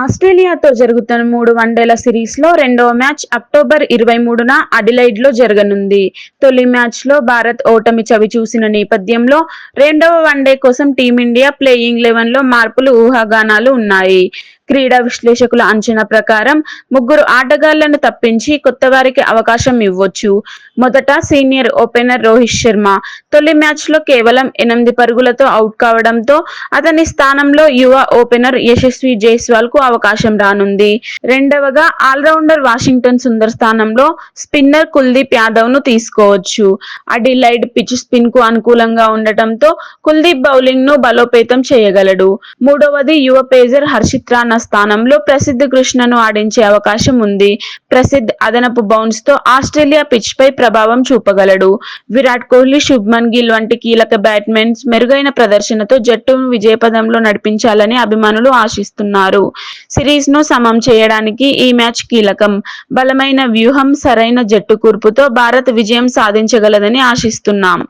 ఆస్ట్రేలియాతో జరుగుతున్న మూడు వన్డేల సిరీస్లో రెండవ మ్యాచ్ అక్టోబర్ ఇరవై మూడున అడిలైడ్లో జరగనుంది. తొలి మ్యాచ్లో భారత్ ఓటమి చవి చూసిన నేపథ్యంలో రెండవ వన్డే కోసం టీమిండియా ప్లేయింగ్ లెవెన్లో మార్పులు ఊహాగానాలు ఉన్నాయి. క్రీడా విశ్లేషకుల అంచనా ప్రకారం ముగ్గురు ఆటగాళ్ళను తప్పించి కొత్త వారికి అవకాశం ఇవ్వచ్చు. మొదట సీనియర్ ఓపెనర్ రోహిత్ శర్మ. తొలి మ్యాచ్లో కేవలం ఎనిమిది పరుగులతో అవుట్ కావడంతో అతని స్థానంలో యువ ఓపెనర్ యశస్వి జైస్వాల్కు అవకాశం రానుంది. రెండవగా ఆల్రౌండర్ వాషింగ్టన్ సుందర్ స్థానంలో స్పిన్నర్ కుల్దీప్ యాదవ్ను తీసుకోవచ్చు అడిలైడ్ పిచ్ స్పిన్కు అనుకూలంగా ఉండటంతో కుల్దీప్ బౌలింగ్ను బలోపేతం చేయగలడు. మూడవది యువ పేజర్ హర్షిత్ రాణా స్థానంలో ప్రసిద్ధ్ కృష్ణను ఆడించే అవకాశం ఉంది. ప్రసిద్ధ్ అదనపు బౌన్స్తో ఆస్ట్రేలియా పిచ్ పై ప్రభావం చూపగలడు. విరాట్ కోహ్లీ శుభ్మన్ గిల్ వంటి కీలక బ్యాట్మెన్స్ మెరుగైన ప్రదర్శనతో జట్టును విజయపదంలో నడిపించాలని అభిమానులు ఆశిస్తున్నారు. సిరీస్ను సమం చేయడానికి ఈ మ్యాచ్ కీలకం. బలమైన వ్యూహం సరైన జట్టు కూర్పుతో భారత్ విజయం సాధించగలదని ఆశిస్తున్నాం.